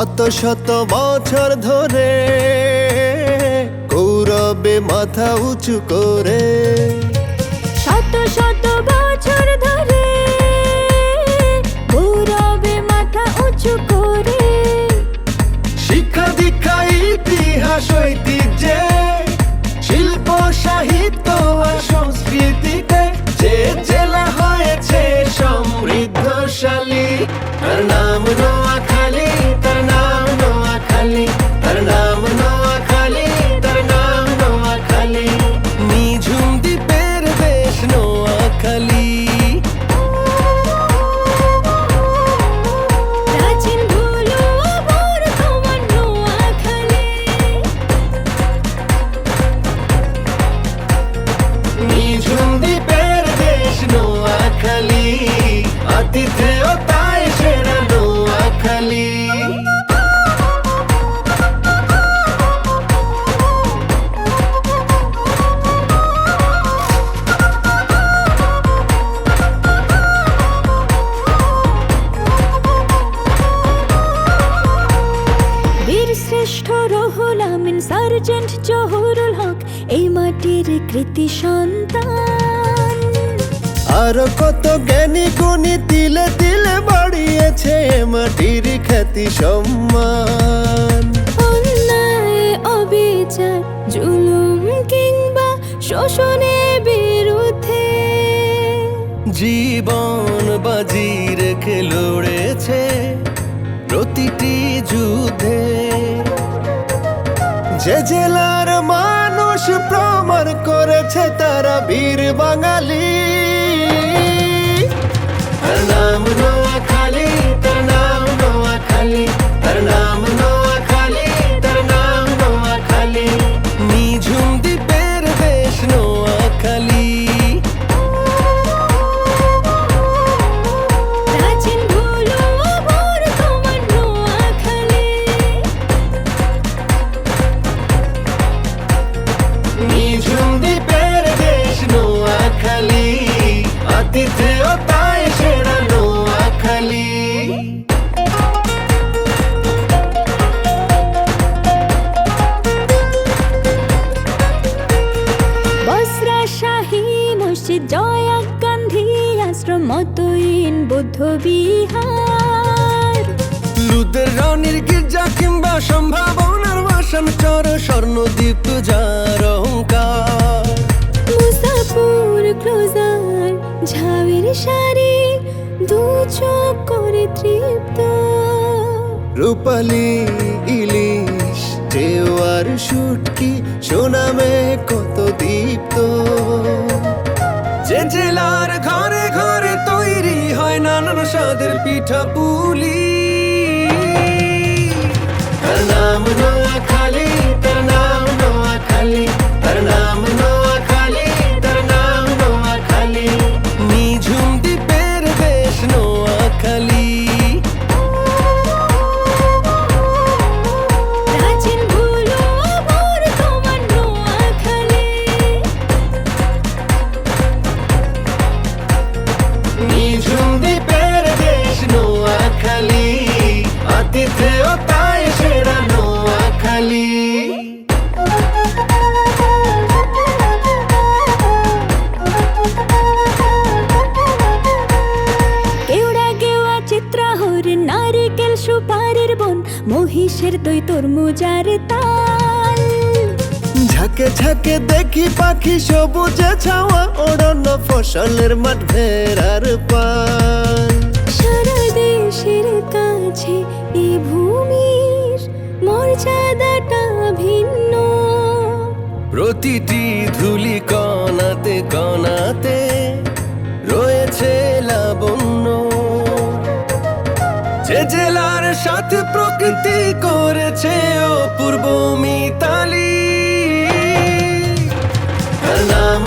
শত শত বছর ধরে কৌরবে মাথা উঁচু করে শত শত বছর ধরে সার্জেন্ট জহুরুল হক এই মাটির কৃতি সন্তান। আরও কত জ্ঞানী গুণী তিলে তিলে বাড়িয়েছে মাটির খ্যাতি সম্মান। অন্যায় অবিচার জুলুম কিংবা শোষণের বিরুদ্ধে। জীবন বাজি রেখে লড়েছে প্রতিটি যুদ্ধে। যে জেলার মানুষ প্রমাণ করেছে তারা বীর বাঙালি। নাম নোয়াখালী। শাহী মসজিদ জয়া গান্ধী আশ্রম মতইন বৌদ্ধ বিহার। লুদের রানীর গির্জা কিংবা সম্ভাবনার বাসন চর স্বর্ণদীপ যার অহংকার। মুসাফুর ক্লোজার ঝাউয়ের শাড়ি দু চোখ করে তৃপ্ত। রূপালি ইলিশ দেওয়ার শুটকি সোনামে কত দীপ্ত। জেলার ঘরে ঘরে তৈরি হয় নানান সাদের পিঠা পুলি তার নাম নোয়াখালী, তার নাম নোয়াখালী। মহিষের দই তরমুজার তাল। ঝাঁকে ঝাঁকে দেখি পাখি সবুজে ছাওয়া ওড়ন ফসলের মাঠ ভেড়ার পান সারা দেশের কাছে এই ভূমির মর্যাদাটা ভিন্ন। প্রতিটি ধুলি কণাতে কণাতে যে জেলার সাথে প্রকৃতি করেছে অপূর্ব মিতালি নাম